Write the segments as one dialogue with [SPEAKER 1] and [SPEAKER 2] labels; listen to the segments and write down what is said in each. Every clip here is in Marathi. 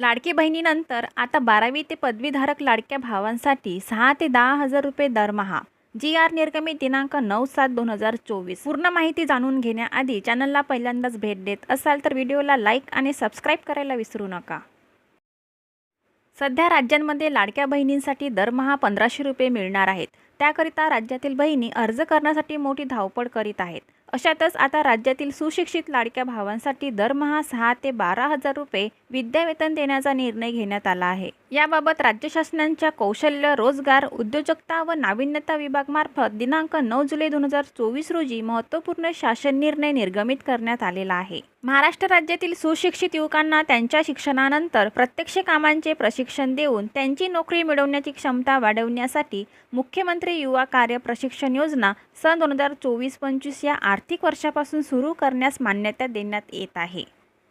[SPEAKER 1] लाडकी बहिणीनंतर आता बारावी ते पदवीधारक लाडक्या भावांसाठी सहा ते दहा हजार रुपये दरमहा जी आर निर्गमित दिनांक नऊ सात दोन हजार चोवीस. पूर्ण माहिती जाणून घेण्याआधी चॅनलला पहिल्यांदाच भेट देत असाल तर व्हिडिओला लाईक आणि सबस्क्राईब करायला विसरू नका. सध्या राज्यांमध्ये लाडक्या बहिणींसाठी दरमहा पंधराशे रुपये मिळणार आहेत. त्याकरिता राज्यातील बहिणी अर्ज करण्यासाठी मोठी धावपळ करीत आहेत. अशातच आता राज्यातील सुशिक्षित लाडक्या भावांसाठी दरमहा सहा ते बारा हजार रुपये विद्यावेतन देण्याचा निर्णय घेण्यात आला आहे. याबाबत राज्य शासनाच्या कौशल्य रोजगार उद्योजकता व नाविन्यता विभागमार्फत दिनांक नऊ जुलै दोन हजार चोवीस रोजी महत्त्वपूर्ण शासन निर्णय निर्गमित करण्यात आलेला आहे. महाराष्ट्र राज्यातील सुशिक्षित युवकांना त्यांच्या शिक्षणानंतर प्रत्यक्ष कामांचे प्रशिक्षण देऊन त्यांची नोकरी मिळवण्याची क्षमता वाढवण्यासाठी मुख्यमंत्री युवा कार्य प्रशिक्षण योजना सन दोन हजार चोवीस पंचवीस या आर्थिक वर्षापासून सुरू करण्यास मान्यता देण्यात येत आहे.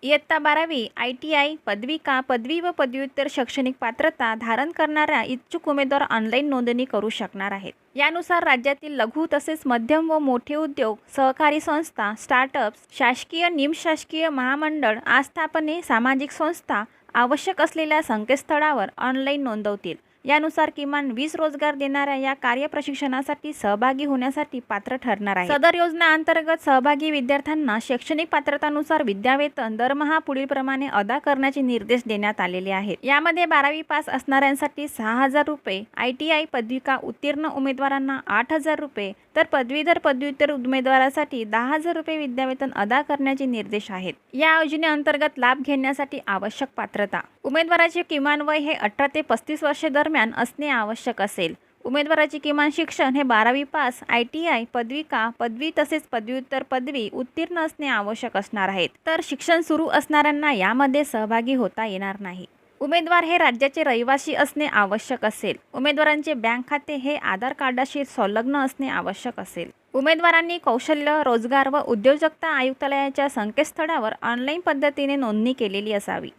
[SPEAKER 1] इयत्ता बारावी आय टी आय पदविका पदवी व पदव्युत्तर शैक्षणिक पात्रता धारण करणाऱ्या इच्छुक उमेदवार ऑनलाईन नोंदणी करू शकणार आहेत. यानुसार राज्यातील लघु तसेच मध्यम व मोठे उद्योग सहकारी संस्था स्टार्टअप्स शासकीय निमशासकीय महामंडळ आस्थापने सामाजिक संस्था आवश्यक असलेल्या संकेतस्थळावर ऑनलाईन नोंदवतील. यानुसार किमान वीस रोजगार देणाऱ्या या कार्य प्रशिक्षणासाठी सहभागी होण्यासाठी पात्र ठरणार आहे सदर योजना अंतर्गत सहभागी विद्यार्थ्यांना शैक्षणिक पात्रतानुसार विद्यावेतन दरमहा पुढीलप्रमाणे अदा करण्याचे निर्देश देण्यात आलेले आहेत. यामध्ये बारावी पास असणाऱ्यांसाठी सहा हजार रुपये आय टी आय पदविका उत्तीर्ण उमेदवारांना आठ हजार रुपये तर पदवीधर पदव्युत्तर उमेदवारासाठी दहा हजार रुपये विद्यावेतन अदा करण्याचे निर्देश आहेत. या योजनेअंतर्गत लाभ घेण्यासाठी आवश्यक पात्रता. उमेदवाराचे किमान वय हे अठरा ते पस्तीस वर्षे दरम्यान असणे आवश्यक असेल. उमेदवाराचे किमान शिक्षण हे बारावी पास आय टी आय पदविका पदवी तसेच पदव्युत्तर पदवी उत्तीर्ण असणे आवश्यक असणार आहेत. तर शिक्षण सुरू असणाऱ्यांना यामध्ये सहभागी होता येणार नाही. उमेदवार हे राज्याचे रहिवासी असणे आवश्यक असेल. उमेदवारांचे बँक खाते हे आधार कार्डाशी संलग्न असणे आवश्यक असेल. उमेदवारांनी कौशल्य रोजगार व उद्योजकता आयुक्तालयाच्या संकेतस्थळावर ऑनलाईन पद्धतीने नोंदणी केलेली असावी.